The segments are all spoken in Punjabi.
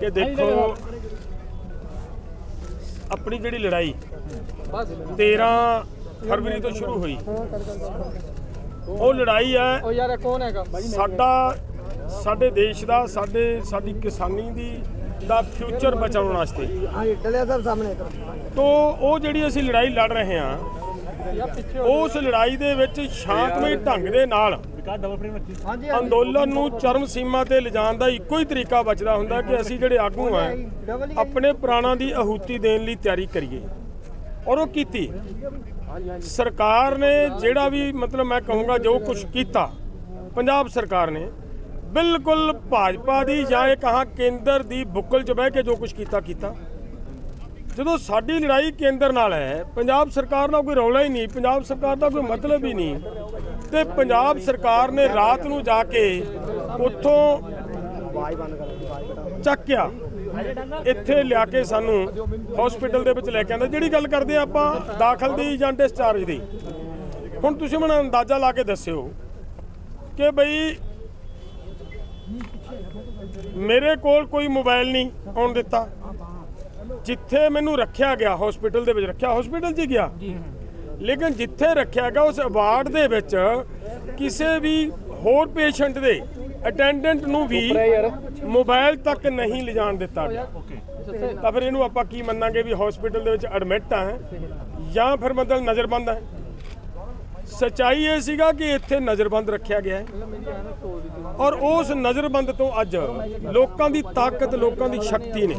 ਕਿ ਦੇਖੋ ਆਪਣੀ ਜਿਹੜੀ ਲੜਾਈ 13 ਫਰਵਰੀ ਤੋਂ ਸ਼ੁਰੂ ਹੋਈ। ਉਹ ਲੜਾਈ ਹੈ। ਉਹ ਯਾਰ ਇਹ ਕੌਣ ਹੈਗਾ? ਸਾਡਾ ਸਾਡੇ ਦੇਸ਼ ਦਾ ਸਾਡੇ ਸਾਡੀ ਕਿਸਾਨੀ ਦੀ ਦਾ ਫਿਊਚਰ ਬਚਾਉਣ ਵਾਸਤੇ। ਹਾਂਜੀ ਡਲਿਆ ਸਾਹਿਬ ਸਾਹਮਣੇ ਤੋਂ ਉਹ ਜਿਹੜੀ ਅਸੀਂ ਲੜਾਈ ਲੜ ਰਹੇ ਹਾਂ ਉਸ ਲੜਾਈ ਦੇ ਵਿੱਚ ਸ਼ਾਂਤਮਈ ਢੰਗ ਦੇ ਨਾਲ ਅੰਦੋਲਨ ਨੂੰ ਚਰਮ ਸੀਮਾ ਤੇ ਲਿਜਾਣ ਦਾ ਇੱਕੋ ਹੀ ਤਰੀਕਾ ਬਚਦਾ ਹੁੰਦਾ ਕਿ ਅਸੀਂ ਜਿਹੜੇ ਆਗੂ ਆ ਆਪਣੇ ਪ੍ਰਾਣਾਂ ਦੀ ਆਹੂਤੀ ਦੇਣ ਲਈ ਤਿਆਰੀ ਕਰੀਏ। ਔਰ ਉਹ ਕੀਤੀ। ਸਰਕਾਰ ਨੇ ਜਿਹੜਾ ਵੀ ਮਤਲਬ ਮੈਂ ਕਹੂੰਗਾ ਜੋ ਕੁਝ ਕੀਤਾ, ਪੰਜਾਬ ਸਰਕਾਰ ਨੇ, ਬਿਲਕੁਲ ਭਾਜਪਾ ਦੀ ਜਾਂ ਇਹ ਕਹਾਂ ਕੇਂਦਰ ਦੀ ਬੁੱਕਲ 'ਚ ਬਹਿ ਕੇ ਜੋ ਕੁਝ ਕੀਤਾ ਕੀਤਾ। ਜਦੋਂ ਸਾਡੀ ਲੜਾਈ ਕੇਂਦਰ ਨਾਲ ਹੈ, ਪੰਜਾਬ ਸਰਕਾਰ ਨਾਲ ਕੋਈ ਰੌਲਾ ਹੀ ਨਹੀਂ, ਪੰਜਾਬ ਸਰਕਾਰ ਦਾ ਕੋਈ ਮਤਲਬ ਹੀ ਨਹੀਂ। ਤੇ ਪੰਜਾਬ ਸਰਕਾਰ ਨੇ ਰਾਤ ਨੂੰ ਜਾ ਕੇ ਉੱਥੋਂ ਚੱਕਿਆ ਇੱਥੇ ਲਿਆ ਕੇ ਸਾਨੂੰ ਹਸਪੀਟਲ ਦੇ ਵਿੱਚ ਲੈ ਕੇ ਆਂਦਾ ਜਿਹੜੀ ਗੱਲ ਕਰਦੇ ਆ ਆਪਾਂ, ਦਾਖਲ ਦੀ ਜਾਂ ਡਿਸਚਾਰਜ ਦੀ। ਹੁਣ ਤੁਸੀਂ ਮੈਨੂੰ ਅੰਦਾਜ਼ਾ ਲਾ ਕੇ ਦੱਸਿਓ ਕਿ ਬਈ ਮੇਰੇ ਕੋਲ ਕੋਈ ਮੋਬਾਈਲ ਨਹੀਂ ਆਉਣ ਦਿੱਤਾ। ਜਿੱਥੇ ਮੈਨੂੰ ਰੱਖਿਆ ਗਿਆ ਹਸਪੀਟਲ ਦੇ ਵਿੱਚ ਰੱਖਿਆ ਹਸਪੀਟਲ 'ਚ ਹੀ ਗਿਆ। ਲੇਕਿਨ ਜਿੱਥੇ ਰੱਖਿਆ ਗਿਆ ਉਸ ਅਵਾਰਡ ਦੇ ਵਿੱਚ ਕਿਸੇ ਵੀ ਹੋਰ ਪੇਸ਼ੈਂਟ ਦੇ ਅਟੈਂਡੈਂਟ ਨੂੰ ਵੀ ਮੋਬਾਈਲ ਤੱਕ ਨਹੀਂ ਲਿਜਾਣ ਦਿੱਤਾ ਗਿਆ। ਤਾਂ ਫਿਰ ਇਹਨੂੰ ਆਪਾਂ ਕੀ ਮੰਨਾਂਗੇ ਵੀ ਹਸਪੀਟਲ ਦੇ ਵਿੱਚ ਐਡਮਿਟ ਆ ਜਾਂ ਫਿਰ ਮਤਲਬ ਨਜ਼ਰਬੰਦ ਹੈ। ਸਚਾਈ ਇਹ ਸੀਗਾ ਕਿ ਇੱਥੇ ਨਜ਼ਰਬੰਦ ਰੱਖਿਆ ਗਿਆ ਹੈ। ਔਰ ਉਸ ਨਜ਼ਰਬੰਦ ਤੋਂ ਅੱਜ ਲੋਕਾਂ ਦੀ ਤਾਕਤ ਲੋਕਾਂ ਦੀ ਸ਼ਕਤੀ ਨੇ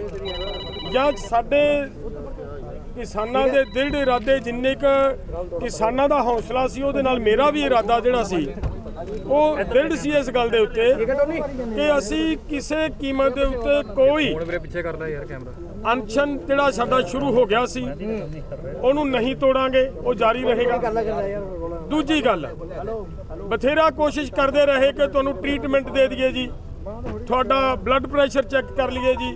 ਜਾਂ ਸਾਡੇ ਕਿਸਾਨਾਂ ਦੇ ਦਿਲ ਦੇ ਇਰਾਦੇ ਜਿੰਨੇ ਕ ਕਿਸਾਨਾਂ ਦਾ ਹੌਸਲਾ ਸੀ ਉਹਦੇ ਨਾਲ ਮੇਰਾ ਵੀ ਇਰਾਦਾ ਜਿਹੜਾ ਸੀ ਉਹ ਦ੍ਰਿੜ ਸੀ ਇਸ ਗੱਲ ਦੇ ਉੱਤੇ ਕਿ ਅਸੀਂ ਕਿਸੇ ਕੀਮਤ ਦੇ ਉੱਤੇ ਕੋਈ ਮੇਰੇ ਪਿੱਛੇ ਕਰਦਾ ਯਾਰ ਕੈਮਰਾ। ਅਨਸ਼ਨ ਜਿਹੜਾ ਸਾਡਾ ਸ਼ੁਰੂ ਹੋ ਗਿਆ ਸੀ ਉਹਨੂੰ ਨਹੀਂ ਤੋੜਾਂਗੇ ਉਹ ਜਾਰੀ ਰਹੇਗਾ। ਦੂਜੀ ਗੱਲ ਬਥੇਰਾ ਕੋਸ਼ਿਸ਼ ਕਰਦੇ ਰਹੇ ਕਿ ਤੁਹਾਨੂੰ ਟ੍ਰੀਟਮੈਂਟ ਦੇ ਦਈਏ ਜੀ ਤੁਹਾਡਾ ਬਲੱਡ ਪ੍ਰੈਸ਼ਰ ਚੈੱਕ ਕਰ ਲਈਏ ਜੀ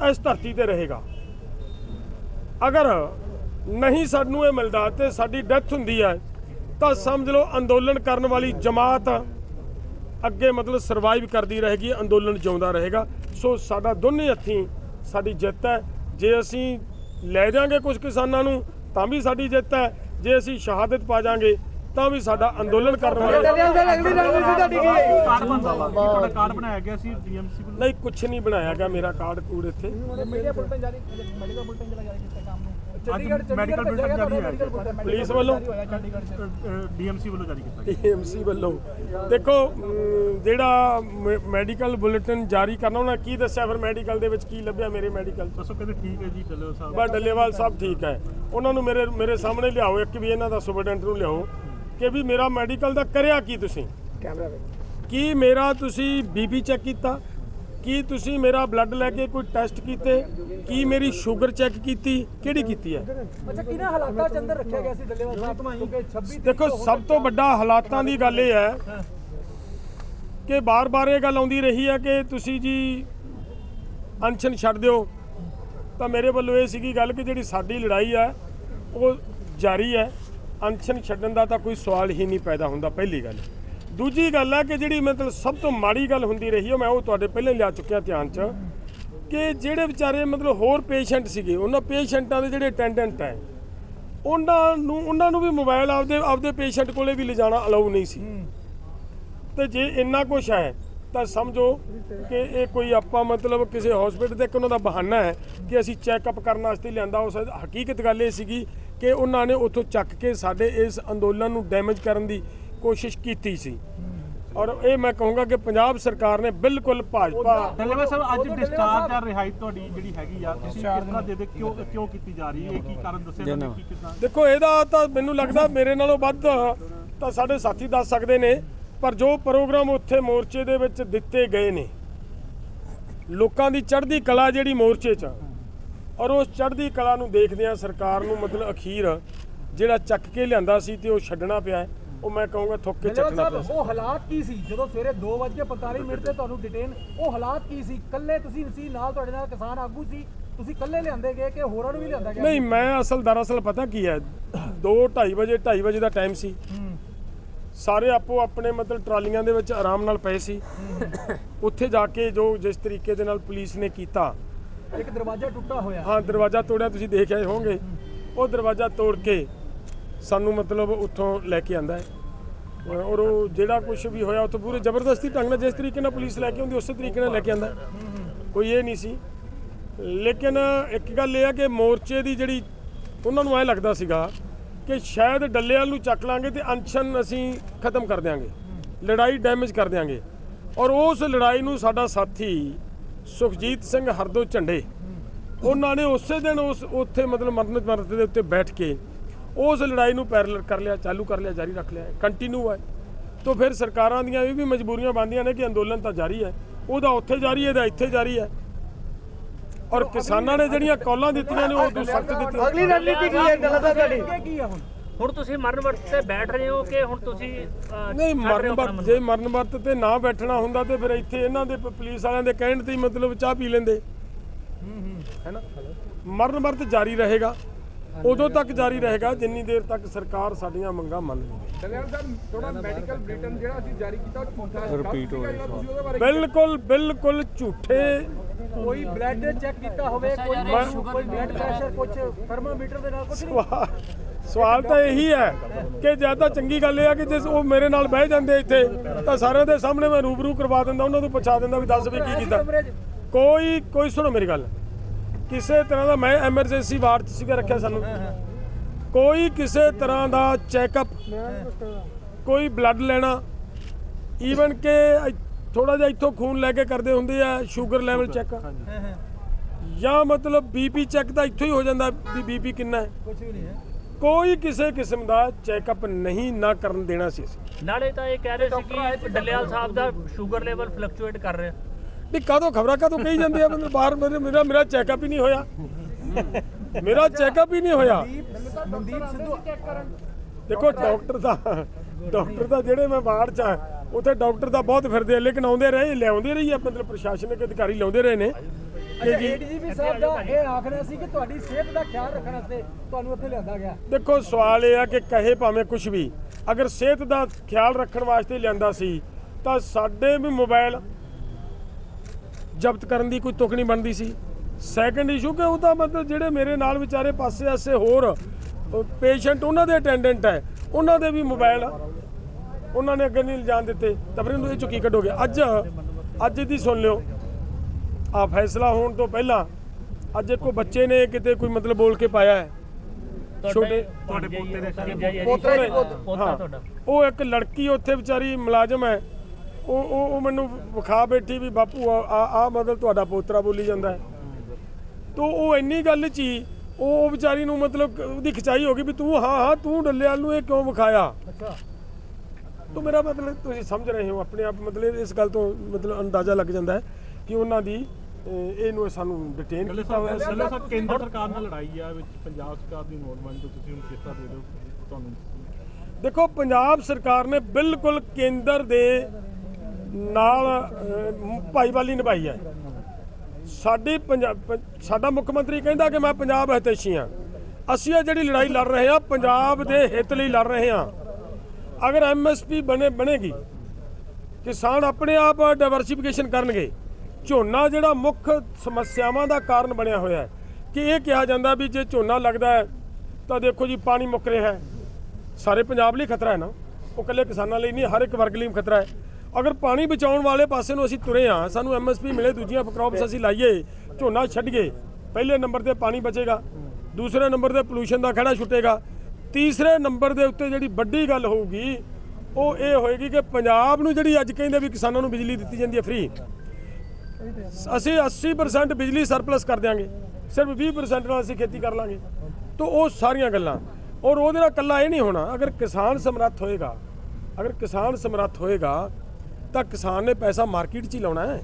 ਇਸ ਧਰਤੀ ਤੇ ਰਹੇਗਾ। ਅਗਰ ਨਹੀਂ ਸਾਨੂੰ ਇਹ ਮਿਲਦਾ ਤੇ ਸਾਡੀ ਡੈਥ ਹੁੰਦੀ ਹੈ, ਤਾਂ ਸਮਝ ਲਓ ਅੰਦੋਲਨ ਕਰਨ ਵਾਲੀ ਜਮਾਤ ਅੱਗੇ ਮਤਲਬ ਸਰਵਾਈਵ ਕਰਦੀ ਰਹੇਗੀ, ਅੰਦੋਲਨ ਜਿਉਂਦਾ ਰਹੇਗਾ। ਸੋ ਸਾਡਾ ਦੋਨੇ ਹੱਥੀਂ ਸਾਡੀ ਜਿੱਤ ਹੈ। ਜੇ ਅਸੀਂ ਲੈ ਜਾਾਂਗੇ ਕੁਝ ਕਿਸਾਨਾਂ ਨੂੰ, ਤਾਂ ਵੀ ਸਾਡੀ ਜਿੱਤ ਹੈ। ਜੇ ਅਸੀਂ ਸ਼ਹਾਦਤ ਪਾ ਜਾਾਂਗੇ ਤਾਂ ਵੀ ਸਾਡਾ ਅੰਦੋਲਨ ਕਰਨ ਹੈ। ਕਾਰਡ ਬਣਦਾ ਵਾ। ਕੀ ਤੁਹਾਡਾ ਕਾਰਡ ਬਣਾਇਆ ਗਿਆ ਸੀ ਡੀਐਮਸੀ ਵੱਲੋਂ? ਨਹੀਂ ਕੁਝ ਨਹੀਂ ਬਣਾਇਆ ਗਿਆ ਮੇਰਾ ਕਾਰਡ ਕੂੜ ਇੱਥੇ। ਮੀਡੀਆ ਬੁਲਟਨ ਜਾਰੀ ਮੈਡੀਕਲ ਬੁਲਟਨ ਜਿਹੜਾ ਜਾਰੀ ਕੀਤਾ ਕੰਮ ਨੂੰ। ਅੱਜ ਮੈਡੀਕਲ ਬਿਲਡਿੰਗ ਜਾਰੀ ਹੋਇਆ। ਪੁਲਿਸ ਵੱਲੋਂ? ਚ। ਡੀਐਮਸੀ ਵੱਲੋਂ ਜਾਰੀ ਕੀਤਾ ਗਿਆ। ਟੀਐਮਸੀ ਵੱਲੋਂ। ਦੇਖੋ ਅਮ, ਜਿਹੜਾ ਮੈਡੀਕਲ ਬੁਲੇਟਿਨ ਜਾਰੀ ਕਰਨਾ ਉਹਨਾਂ ਕੀ ਦੱਸਿਆ? ਫਿਰ ਮੈਡੀਕਲ ਦੇ ਵਿੱਚ ਕੀ ਲੱਭਿਆ ਮੇਰੇ ਮੈਡੀਕਲ ਦੱਸੋ ਕਹਿੰਦੇ ਠੀਕ ਹੈ ਜੀ ਡੱਲੋ ਸਾਹਿਬ ਬਾ ਡੱਲੇਵਾਲ ਸਾਹਿਬ ਠੀਕ ਹੈ। ਉਹਨਾਂ ਨੂੰ ਮੇਰੇ ਮੇਰੇ ਸਾਹਮਣੇ ਲਿਆਓ ਇੱਕ ਵੀ ਇਹਨਾਂ ਦਾ ਸੁਪਰਡੈਂਟ ਨੂੰ ਲਿਆਓ। ਕਿ ਵੀ ਮੇਰਾ ਮੈਡੀਕਲ ਦਾ ਕਰਿਆ ਕੀ ਤੁਸੀਂ? ਕੈਮਰਾ ਕੀ ਮੇਰਾ ਤੁਸੀਂ ਬੀਪੀ ਚੈੱਕ ਕੀਤਾ? ਕੀ ਤੁਸੀਂ ਮੇਰਾ ਬਲੱਡ ਲੈ ਕੇ ਕੋਈ ਟੈਸਟ ਕੀਤੇ? ਕੀ ਮੇਰੀ ਸ਼ੂਗਰ ਚੈੱਕ ਕੀਤੀ? ਕਿਹੜੀ ਕੀਤੀ ਹੈ? ਅੱਛਾ ਕਿਹਨਾਂ ਹਾਲਾਤਾਂ ਚ ਅੰਦਰ ਰੱਖਿਆ ਗਿਆ ਸੀ ਡੱਲੇਵਾਲ ਸਾਹਿਬ? ਕਿਉਂਕਿ 26 ਦੇਖੋ ਸਭ ਤੋਂ ਵੱਡਾ ਹਾਲਾਤਾਂ ਦੀ ਗੱਲ ਇਹ ਹੈ ਕਿ ਬਾਰ-ਬਾਰ ਇਹ ਗੱਲ ਆਉਂਦੀ ਰਹੀ ਹੈ ਕਿ ਤੁਸੀਂ ਜੀ ਅਨਸ਼ਨ ਛੱਡ ਦਿਓ। ਤਾਂ ਮੇਰੇ ਵੱਲੋਂ ਇਹ ਸੀਗੀ ਗੱਲ ਕਿ ਜਿਹੜੀ ਸਾਡੀ ਲੜਾਈ ਹੈ ਉਹ ਜਾਰੀ ਹੈ। ਅਨਸ਼ਨ ਛੱਡਣ ਦਾ ਤਾਂ ਕੋਈ ਸਵਾਲ ਹੀ ਨਹੀਂ ਪੈਦਾ ਹੁੰਦਾ, ਪਹਿਲੀ ਗੱਲ। ਦੂਜੀ ਗੱਲ ਹੈ ਕਿ ਜਿਹੜੀ ਮਤਲਬ ਸਭ ਤੋਂ ਮਾੜੀ ਗੱਲ ਹੁੰਦੀ ਰਹੀ ਹੈ ਮੈਂ ਉਹ ਤੁਹਾਡੇ ਪਹਿਲਾਂ ਲਿਆ ਚੁੱਕਿਆ ਧਿਆਨ 'ਚ, ਕਿ ਜਿਹੜੇ ਵਿਚਾਰੇ ਮਤਲਬ ਹੋਰ ਪੇਸ਼ੈਂਟ ਸੀਗੇ, ਉਹਨਾਂ ਪੇਸ਼ੈਂਟਾਂ ਦੇ ਜਿਹੜੇ ਅਟੈਂਡੈਂਟ ਹੈ ਉਹਨਾਂ ਨੂੰ ਉਹਨਾਂ ਨੂੰ ਵੀ ਮੋਬਾਈਲ ਆਪਦੇ ਆਪਦੇ ਪੇਸ਼ੈਂਟ ਕੋਲੇ ਵੀ ਲਿਜਾਣਾ ਅਲਾਉ ਨਹੀਂ ਸੀ। ਤੇ ਜੇ ਇੰਨਾ ਕੁਝ ਹੈ, ਤਾਂ ਸਮਝੋ ਕਿ ਇਹ ਕੋਈ ਆਪਾਂ ਮਤਲਬ ਕਿਸੇ ਹਸਪੀਟਲ ਦੇ ਇੱਕ ਉਹਨਾਂ ਦਾ ਬਹਾਨਾ ਹੈ ਕਿ ਅਸੀਂ ਚੈੱਕਅਪ ਕਰਨ ਵਾਸਤੇ ਲਿਆਂਦਾ, ਉਸ ਹਕੀਕਤ ਗੱਲ ਇਹ ਸੀਗੀ ਕਿ ਉਹਨਾਂ ਨੇ ਉੱਥੋਂ ਚੱਕ ਕੇ ਸਾਡੇ ਇਸ ਅੰਦੋਲਨ ਨੂੰ ਡੈਮੇਜ ਕਰਨ ਦੀ ਕੋਸ਼ਿਸ਼ ਕੀਤੀ ਸੀ। ਔਰ ਇਹ ਮੈਂ ਕਹੂੰਗਾ ਕਿ ਪੰਜਾਬ ਸਰਕਾਰ ਨੇ ਬਿਲਕੁਲ ਭਾਜਪਾ ਡੱਲੇਵਾਲ ਸਾਹਿਬ ਅੱਜ ਡਿਸਚਾਰਜ ਜਾਂ ਰਿਹਾਈ ਤੁਹਾਡੀ ਜਿਹੜੀ ਹੈਗੀ ਆ ਤੁਸੀਂ ਕਿਸ ਤਰ੍ਹਾਂ ਦੇ ਦੇ ਕਿਉਂ ਕਿਉਂ ਕੀਤੀ ਜਾ ਰਹੀ ਹੈ? ਇਹ ਕੀ ਕਾਰਨ ਦੱਸਿਆ ਕੀ ਕਿਦਾਂ? ਦੇਖੋ ਇਹਦਾ ਤਾਂ ਮੈਨੂੰ ਲੱਗਦਾ ਮੇਰੇ ਨਾਲੋਂ ਵੱਧ ਤਾਂ ਸਾਡੇ ਸਾਥੀ ਦੱਸ ਸਕਦੇ ਨੇ ਪਰ ਜੋ ਪ੍ਰੋਗਰਾਮ ਉੱਥੇ ਮੋਰਚੇ ਦੇ ਵਿੱਚ ਦਿੱਤੇ ਗਏ ਨੇ ਲੋਕਾਂ ਦੀ ਚੜ੍ਹਦੀ ਕਲਾ ਜਿਹੜੀ ਮੋਰਚੇ 'ਚ ਔਰ ਉਸ ਚੜ੍ਹਦੀ ਕਲਾ ਨੂੰ ਦੇਖਦਿਆਂ ਸਰਕਾਰ ਨੂੰ ਮਤਲਬ ਅਖੀਰ ਜਿਹੜਾ ਚੱਕ ਕੇ ਲਿਆਂਦਾ ਸੀ ਤੇ ਉਹ ਛੱਡਣਾ ਪਿਆ ਹੈ, ਉਹ ਮੈਂ ਕਹੂੰਗਾ ਥੁੱਕ ਕੇ ਡੱਲੇਵਾਲ ਚੱਕਣਾ ਪਿਆ ਸਾਹਿਬ ਉਹ ਹਾਲਾਤ ਕੀ ਸੀ? ਜਦੋਂ ਸਵੇਰੇ 2:45 ਮਿੰਟ ਤੇ ਤੁਹਾਨੂੰ ਡਿਟੇਨ ਉਹ ਹਾਲਾਤ ਕੀ ਸੀ? ਕੱਲੇ ਤੁਸੀਂ ਸੀ ਨਾਲ ਤੁਹਾਡੇ ਨਾਲ ਕਿਸਾਨ ਆਗੂ ਸੀ ਤੁਸੀਂ ਕੱਲੇ ਲਿਆਂਦੇ ਗਏ ਕਿ ਹੋਰਾਂ ਨੂੰ ਵੀ ਲਿਆਂਦਾ ਗਿਆ? ਨਹੀਂ ਮੈਂ ਅਸਲ ਦਰਅਸਲ ਪਤਾ ਕੀ ਹੈ? 2:30 ਵਜੇ 2:30 ਵਜੇ ਦਾ ਟਾਈਮ ਸੀ। ਸਾਰੇ ਆਪੋ ਆਪਣੇ ਮਤਲਬ ਟਰਾਲੀਆਂ ਦੇ ਵਿੱਚ ਆਰਾਮ ਨਾਲ ਪਏ ਸੀ। ਉੱਥੇ ਜਾ ਕੇ ਜੋ ਜਿਸ ਤਰੀਕੇ ਦੇ ਨਾਲ ਪੁਲਿਸ ਨੇ ਕੀਤਾ ਇੱਕ ਦਰਵਾਜ਼ਾ ਟੁੱਟਾ ਹੋਇਆ। ਹਾਂ ਦਰਵਾਜ਼ਾ ਤੋੜਿਆ ਤੁਸੀਂ ਦੇਖ ਆਏ ਹੋਵੋਗੇ। ਉਹ ਦਰਵਾਜ਼ਾ ਤੋੜ ਕੇ ਸਾਨੂੰ ਮਤਲਬ ਉੱਥੋਂ ਲੈ ਕੇ ਆਂਦਾ ਹੈ। ਔਰ ਉਹ ਜਿਹੜਾ ਕੁਝ ਵੀ ਹੋਇਆ ਉੱਥੋਂ ਪੂਰੇ ਜ਼ਬਰਦਸਤੀ ਢੰਗ ਨਾਲ ਜਿਸ ਤਰੀਕੇ ਨਾਲ ਪੁਲਿਸ ਲੈ ਕੇ ਆਉਂਦੀ ਉਸੇ ਤਰੀਕੇ ਨਾਲ ਲੈ ਕੇ ਆਂਦਾ। ਕੋਈ ਇਹ ਨਹੀਂ ਸੀ। ਲੇਕਿਨ ਇੱਕ ਗੱਲ ਇਹ ਹੈ ਕਿ ਮੋਰਚੇ ਦੀ ਜਿਹੜੀ ਉਹਨਾਂ ਨੂੰ ਐ ਲੱਗਦਾ ਸੀਗਾ ਕਿ ਸ਼ਾਇਦ ਡੱਲੇਵਾਲ ਨੂੰ ਚੱਕ ਲਾਂਗੇ ਤੇ ਅਨਸ਼ਨ ਅਸੀਂ ਖਤਮ ਕਰ ਦਿਆਂਗੇ। ਲੜਾਈ ਡੈਮੇਜ ਕਰ ਦਿਆਂਗੇ। ਔਰ ਉਸ ਲੜਾਈ ਨੂੰ ਸਾਡਾ ਸਾਥੀ ਸੁਖਜੀਤ ਸਿੰਘ ਹਰਦੋ ਝੰਡੇ। ਉਹਨਾਂ ਨੇ ਉਸੇ ਦਿਨ ਉਸ ਉੱਥੇ ਮਤਲਬ ਮਰਨ ਮਰਦ ਦੇ ਉੱਤੇ ਬੈਠ ਕੇ ਉਸ ਲੜਾਈ ਨੂੰ ਪੈਰਲਲ ਕਰ ਲਿਆ ਚਾਲੂ ਕਰ ਲਿਆ ਜਾਰੀ ਰੱਖ ਲਿਆ ਕੰਟੀਨਿਊ ਹੈ। ਤੋਂ ਫਿਰ ਸਰਕਾਰਾਂ ਦੀਆਂ ਇਹ ਵੀ ਮਜਬੂਰੀਆਂ ਬਣਦੀਆਂ ਨੇ ਕਿ ਅੰਦੋਲਨ ਤਾਂ ਜਾਰੀ ਹੈ। ਉਹਦਾ ਉੱਥੇ ਜਾਰੀ ਹੈ ਇਹਦਾ ਇੱਥੇ ਜਾਰੀ ਹੈ। ਔਰ ਕਿਸਾਨਾਂ ਨੇ ਜਿਹੜੀਆਂ ਕੌਲਾਂ ਦਿੱਤੀਆਂ ਨੇ ਉਹ ਤੋਂ ਸਖਤ ਦਿੱਤੀਆਂ ਅਗਲੀ ਰਣਨੀਤੀ ਕੀ ਹੈ? ਗੱਲ ਤਾਂ ਤੁਹਾਡੀ। ਅੱਗੇ ਕੀ ਹੈ ਹੁਣ? ਹੁਣ ਤੁਸੀਂ ਮਰਨ ਵਰਤ ਤੇ ਬੈਠ ਰਹੇ ਹੋ ਕਿ ਹੁਣ ਤੁਸੀਂ ਅਹ, ਨਹੀਂ ਛੱਡ ਰਹੇ ਮਰਨ ਹੋ ਆਪਣਾ ਵਰਤ ਜੇ ਮਰਨ ਵਰਤ ਤੇ ਨਾ ਬੈਠਣਾ ਹੁੰਦਾ ਤੇ ਫਿਰ ਇੱਥੇ ਇਹਨਾਂ ਦੇ ਪ- ਪੁਲਿਸ ਵਾਲਿਆਂ ਦੇ ਕਹਿਣ ਤੇ ਹੀ ਮਤਲਬ ਚਾਹ ਪੀ ਲੈਂਦੇ। ਹੈਨਾ ਮਰਨ ਵਰਤ ਜਾਰੀ ਰਹੇਗਾ। ਉਦੋਂ ਤੱਕ ਜਾਰੀ ਰਹੇਗਾ ਜਿੰਨੀ ਦੇਰ ਤੱਕ ਸਰਕਾਰ ਸਾਡੀਆਂ ਮੰਗਾਂ ਮੰਨ ਲਵੇ। ਕਲਿਆਣ ਸਾਹਿਬ ਥੋੜਾ ਮੈਡੀਕਲ ਬੁਲੇਟਿਨ ਜਿਹੜਾ ਅਸੀਂ ਜਾਰੀ ਕੀਤਾ ਉਹ ਝੂਠਾ ਰਿਪੀਟ ਹੋ ਰਿਹਾ ਤੁਸੀਂ ਉਹਦੇ ਬਾਰੇ ਬਿਲਕੁਲ ਬਿਲਕੁਲ ਝੂਠੇ। ਕੋਈ ਬਲੱਡ ਚੈੱਕ ਕੀਤਾ ਹੋਵੇ ਕੋਈ ਕੋਈ ਬਲੱਡ ਪ੍ਰੈਸ਼ਰ ਕੁਝ ਥਰਮਾਮੀਟਰ ਦੇ ਨਾਲ ਕੁਝ ਨਹੀਂ? ਸਵਾਲ। ਸਵਾਲ ਤਾਂ ਇਹੀ ਹੈ ਕਿ ਜ਼ਿਆਦਾ ਚੰਗੀ ਗੱਲ ਇਹ ਆ ਕਿ ਜੇ ਉਹ ਮੇਰੇ ਨਾਲ ਬਹਿ ਜਾਂਦੇ ਇੱਥੇ ਤਾਂ ਸਾਰਿਆਂ ਦੇ ਸਾਹਮਣੇ ਮੈਂ ਰੂਬਰੂ ਕਰਵਾ ਦਿੰਦਾ ਉਹਨਾਂ ਨੂੰ ਪੁੱਛਾ ਦਿੰਦਾ ਵੀ ਦੱਸ ਵੀ ਕੀ ਕੀਤਾ। ਕੋਈ ਕੋਈ ਸੁਣੋ ਮੇਰੀ ਗੱਲ। ਕਿਸੇ ਤਰ੍ਹਾਂ ਦਾ ਮੈਂ ਐਮਰਜੈਂਸੀ ਵਾਰਡ 'ਚ ਸੀਗਾ ਰੱਖਿਆ ਸਾਨੂੰ। ਕੋਈ ਕਿਸੇ ਤਰ੍ਹਾਂ ਦਾ ਚੈੱਕਅਪ ਕੋਈ ਬਲੱਡ ਲੈਣਾ ਈਵਨ ਕਿ ਥੋੜਾ ਜਿਹਾ ਇੱਥੋਂ ਖੂਨ ਲੈ ਕੇ ਕਰਦੇ ਹੁੰਦੇ ਆ ਸ਼ੂਗਰ ਲੈਵਲ ਚੈੱਕ ਜਾਂ ਮਤਲਬ ਬੀਪੀ ਚੈੱਕ ਤਾਂ ਇੱਥੋਂ ਹੀ ਹੋ ਜਾਂਦਾ ਵੀ ਬੀਪੀ ਕਿੰਨਾ ਹੈ। ਕੁਝ ਵੀ ਨਹੀਂ ਹੈ। ਕੋਈ ਕਿਸੇ ਕਿਸਮ ਦਾ ਚੈੱਕਅਪ ਨਹੀਂ ਨਾ ਕਰਨ ਦੇਣਾ ਸੀ ਅਸੀਂ। ਨਾਲੇ ਤਾਂ ਇਹ ਕਹਿ ਰਹੇ ਸੀ ਕਿ ਡੱਲੇਵਾਲ ਸਾਹਿਬ ਦਾ ਸ਼ੂਗਰ ਲੈਵਲ ਫਲਕਚੁਏਟ ਕਰ ਰਿਹਾ। ਵੀ ਕਦੋਂ ਖਬਰਾਂ ਕਦੋਂ ਕਹੀ ਜਾਂਦੇ ਆ? ਮਤਲਬ ਬਾਹਰ ਮੇਰੇ- ਮੇਰਾ ਮੇਰਾ ਚੈੱਕਅਪ ਹੀ ਨਹੀਂ ਹੋਇਆ। ਮੇਰਾ ਚੈੱਕਅਪ ਹੀ ਨਹੀਂ ਹੋਇਆ। ਮਨਦੀਪ ਸਿੱਧੂ ਦੇਖੋ ਡਾਕਟਰ ਦਾ ਡਾਕਟਰ ਦਾ ਜਿਹੜੇ ਮੈਂ ਬਾਹਰ ਚ ਆ ਉੱਥੇ ਡਾਕਟਰ ਦਾ ਬਹੁਤ ਫਿਰਦੇ ਆ ਲੇਕਿਨ ਆਉਂਦੇ ਰਹੇ ਲਿਆਉਂਦੇ ਰਹੀ ਆ ਮਤਲਬ ਪ੍ਰਸ਼ਾਸਨਿਕ ਅਧਿਕਾਰੀ ਲਿਆਉਂਦੇ ਰਹੇ ਨੇ। ਅੱਛਾ ਜੀ। ਏਡੀਜੀਪੀ ਸਾਹਿਬ ਦਾ ਇਹ ਆਖਣਾ ਸੀ ਕਿ ਤੁਹਾਡੀ ਸਿਹਤ ਦਾ ਖਿਆਲ ਰੱਖਣ ਵਾਸਤੇ ਤੁਹਾਨੂੰ ਇੱਥੇ ਲਿਆਂਦਾ ਗਿਆ। ਦੇਖੋ ਸਵਾਲ ਇਹ ਆ ਕਿ ਕਹੇ ਭਾਵੇਂ ਕੁਝ ਵੀ। ਅਗਰ ਸਿਹਤ ਦਾ ਖਿਆਲ ਰੱਖਣ ਵਾਸਤੇ ਲਿਆਂਦਾ ਸੀ ਤਾਂ ਸਾਡੇ ਵੀ ਮੋਬਾਈਲ ਜ਼ਬਤ ਕਰਨ ਦੀ ਕੋਈ ਤੁਕ ਨਹੀਂ ਬਣਦੀ ਸੀ। ਸੈਕੰਡ ਇਸ਼ੂ ਕਿ ਉਹ ਤਾਂ ਮਤਲਬ ਜਿਹੜੇ ਮੇਰੇ ਨਾਲ ਵਿਚਾਰੇ ਪਾਸੇ ਆਸੇ ਹੋਰ ਪੇਸ਼ੈਂਟ ਉਹਨਾਂ ਦੇ ਅਟੈਂਡੈਂਟ ਹੈ ਉਹਨਾਂ ਦੇ ਵੀ ਮੋਬਾਈਲ ਉਹਨਾਂ ਨੇ ਅੱਗੇ ਨਹੀਂ ਲਿਜਾਣ ਦਿੱਤੇ। ਤਾਂ ਫਿਰ ਇਹਨੂੰ ਇਹ ਚੁੱਕੀ ਕੱਢੋਗੇ? ਅੱਜ ਅੱਜ ਦੀ ਸੁਣ ਲਿਓ। ਆ ਫੈਸਲਾ ਹੋਣ ਤੋਂ ਪਹਿਲਾਂ ਅੱਜ ਕੋਈ ਬੱਚੇ ਨੇ ਕਿਤੇ ਕੋਈ ਮਤਲਬ ਬੋਲ ਕੇ ਪਾਇਆ ਹੈ। ਛੋਟੇ ਤੁਹਾਡੇ ਪੋਤੇ ਦੇ ਪੋਤੇ ਨੇ ਪੋਤਾ। ਤੁਹਾਡਾ। ਉਹ ਇੱਕ ਲੜਕੀ ਉੱਥੇ ਵਿਚਾਰੀ ਮੁਲਾਜ਼ਮ ਹੈ। ਉਹ ਉਹ ਉਹ ਮੈਨੂੰ ਵਿਖਾ ਬੈਠੀ ਵੀ ਬਾਪੂ ਆ ਆ ਮਤਲਬ ਤੁਹਾਡਾ ਪੋਤਰਾ ਬੋਲੀ ਜਾਂਦਾ ਹੈ। ਤੋ ਉਹ ਇੰਨੀ ਗੱਲ ਚ ਹੀ ਉਹ ਵਿਚਾਰੀ ਨੂੰ ਮਤਲਬ ਉਹਦੀ ਖਿਚਾਈ ਹੋ ਗਈ ਵੀ ਤੂੰ ਹਾਂ ਹਾਂ ਤੂੰ ਡੱਲੇਵਾਲ ਨੂੰ ਇਹ ਕਿਉਂ ਵਿਖਾਇਆ? ਅੱਛਾ। ਤੋ ਮੇਰਾ ਮਤਲਬ ਤੁਸੀਂ ਸਮਝ ਰਹੇ ਹੋ ਆਪਣੇ ਆਪ ਮਤਲਬ ਇਸ ਗੱਲ ਤੋਂ ਮਤਲਬ ਅੰਦਾਜ਼ਾ ਲੱਗ ਜਾਂਦਾ ਹੈ। ਕਿ ਉਹਨਾਂ ਦੀ ਇਹਨੂੰ ਸਾਨੂੰ ਡਿਟੇਨ ਕੀਤਾ ਹੋਇਆ। ਸੀ ਸਾਹਿਬ ਕੇਂਦਰ ਸਰਕਾਰ ਨਾਲ ਲੜਾਈ ਆ ਵਿੱਚ ਪੰਜਾਬ ਸਰਕਾਰ ਦੀ ਇਨਵੋਲਵਮੈਂਟ ਤੋਂ ਤੁਸੀਂ ਹੁਣ ਕਿਸ ਤਰ੍ਹਾਂ ਦੇ ਦਿਓ ਤੁਹਾਨੂੰ। ਦੇਖੋ ਪੰਜਾਬ ਸਰਕਾਰ ਨੇ ਬਿਲਕੁਲ ਕੇਂਦਰ ਦੇ ਨਾਲ ਭਾਈਵਾਲੀ ਨਿਭਾਈ ਹੈ ਸਾਡੀ ਸਾਡਾ ਮੁੱਖ ਮੰਤਰੀ ਕਹਿੰਦਾ ਕਿ ਮੈਂ ਪੰਜਾਬ ਹਿਤੈਸ਼ੀ ਹਾਂ ਅਸੀਂ ਇਹ ਜਿਹੜੀ ਲੜਾਈ ਲੜ ਰਹੇ ਹਾਂ ਪੰਜਾਬ ਦੇ ਹਿੱਤ ਲਈ ਲੜ ਰਹੇ ਹਾਂ ਅਗਰ ਐਮਐਸਪੀ ਬਣੇ ਬਣੇਗੀ ਕਿਸਾਨ ਆਪਣੇ ਆਪ ਡਾਈਵਰਸਿਫਿਕੇਸ਼ਨ ਕਰਨਗੇ। ਝੋਨਾ ਜਿਹੜਾ ਮੁੱਖ ਸਮੱਸਿਆਵਾਂ ਦਾ ਕਾਰਨ ਬਣਿਆ ਹੋਇਆ ਹੈ। ਕਿ ਇਹ ਕਿਹਾ ਜਾਂਦਾ ਵੀ ਜੇ ਝੋਨਾ ਲੱਗਦਾ ਹੈ, ਤਾਂ ਦੇਖੋ ਜੀ, ਪਾਣੀ ਮੁੱਕ ਰਿਹਾ ਹੈ। ਸਾਰੇ ਪੰਜਾਬ ਲਈ ਖਤਰਾ ਹੈ ਨਾ। ਉਹ ਇਕੱਲੇ ਕਿਸਾਨਾਂ ਲਈ ਨਹੀਂ, ਹਰ ਇੱਕ ਵਰਗ ਲਈ ਖਤਰਾ ਹੈ। ਅਗਰ ਪਾਣੀ ਬਚਾਉਣ ਵਾਲੇ ਪਾਸੇ ਨੂੰ ਅਸੀਂ ਤੁਰੇ ਹਾਂ, ਸਾਨੂੰ ਐਮਐਸਪੀ ਮਿਲੇ, ਦੂਜੀਆਂ ਕ੍ਰੌਪਸ ਅਸੀਂ ਲਾਈਏ, ਝੋਨਾ ਛੱਡੀਏ, ਪਹਿਲੇ ਨੰਬਰ ਤੇ ਪਾਣੀ ਬਚੇਗਾ, ਦੂਸਰੇ ਨੰਬਰ ਤੇ ਪੋਲੂਸ਼ਨ ਦਾ ਖੜਾ ਛੁੱਟੇਗਾ, ਤੀਸਰੇ ਨੰਬਰ ਦੇ ਉੱਤੇ ਜਿਹੜੀ ਵੱਡੀ ਗੱਲ ਹੋਊਗੀ, ਉਹ ਇਹ ਹੋਏਗੀ ਕਿ ਪੰਜਾਬ ਨੂੰ ਜਿਹੜੀ ਅੱਜ ਕਹਿੰਦੇ ਵੀ ਕਿਸਾਨਾਂ ਨੂੰ ਬਿਜਲੀ ਦਿੱਤੀ ਜਾਂਦੀ ਹੈ ਫ੍ਰੀ ਅਸੀਂ 80% ਬਿਜਲੀ ਸਰਪਲਸ ਕਰ ਦਿਆਂਗੇ। ਸਿਰਫ 20% ਨਾਲ ਅਸੀਂ ਖੇਤੀ ਕਰ ਲਾਂਗੇ। ਤਾਂ ਉਹ ਸਾਰੀਆਂ ਗੱਲਾਂ। ਔਰ ਉਹਦੇ ਨਾਲ ਇਕੱਲਾ ਇਹ ਨਹੀਂ ਹੋਣਾ, ਅਗਰ ਕਿਸਾਨ ਸਮਰੱਥ ਹੋਏਗਾ, ਅਗਰ ਕਿਸਾਨ ਸਮਰੱਥ ਹੋਏਗਾ, ਤਾਂ ਕਿਸਾਨ ਨੇ ਪੈਸਾ ਮਾਰਕੀਟ 'ਚ ਹੀ ਲਾਉਣਾ ਹੈ।